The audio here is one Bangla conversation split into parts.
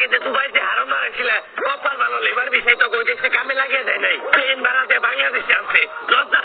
আগে যে দুবাইতে হারো মারাইছিলে কপাল ভালো লেবার বিষয় তো কইতেছে কামে লাগিয়ে দেয় নাই। ট্রেন ভাড়াতে বাংলাদেশে আছে লজ্জা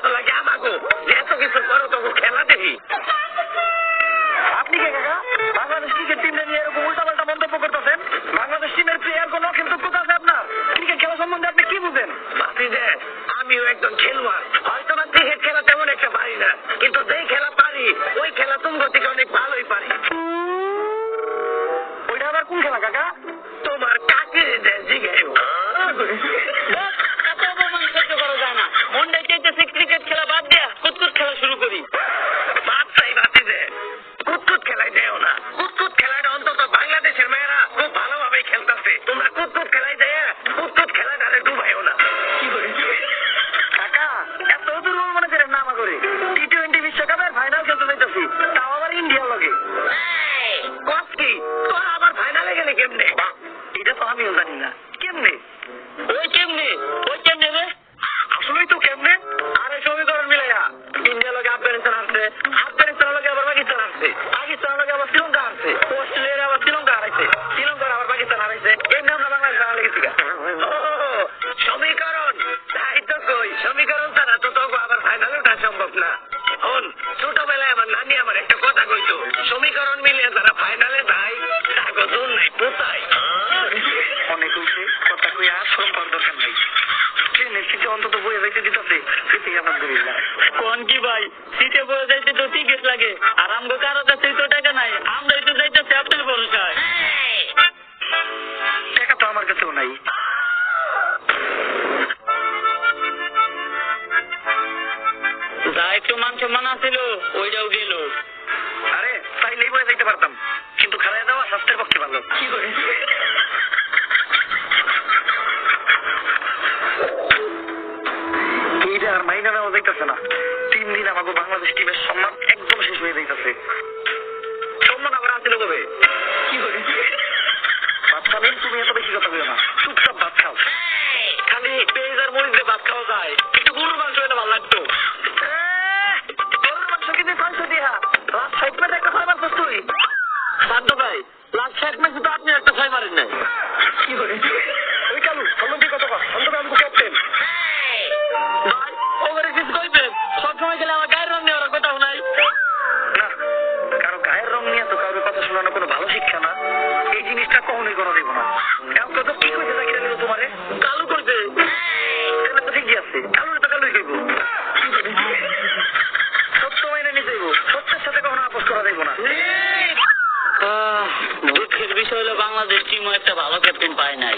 কই আর ফোন করার দরকার নাই অন্তত বয়ে যাইতে দিতে আপনি সেটাই আলহামদুলিল্লাহ। কোন কি ভাই? সিটে বয়ে যাইতে তো টিকিট লাগে। আর কারও কাছে তো টাকা নাই। আমরাই তো যাইতেছি আপনার ভরসায়। টাকা তো আমার কাছেও নাই। যা একটু মান সম্মান আছিল ওইটাও গেল। আরে তাইলেই বয়ে যাইতে পারতাম। কিন্তু খারাপ দেওয়া স্বাস্থ্যের পক্ষে ভালো। কি করে হইতেছে না। তিন দিন আমাদের বাংলাদেশ টিমের দুঃখের বিষয় হলো বাংলাদেশ টিমও একটা ভালো ক্যাপ্টেন পায় নাই।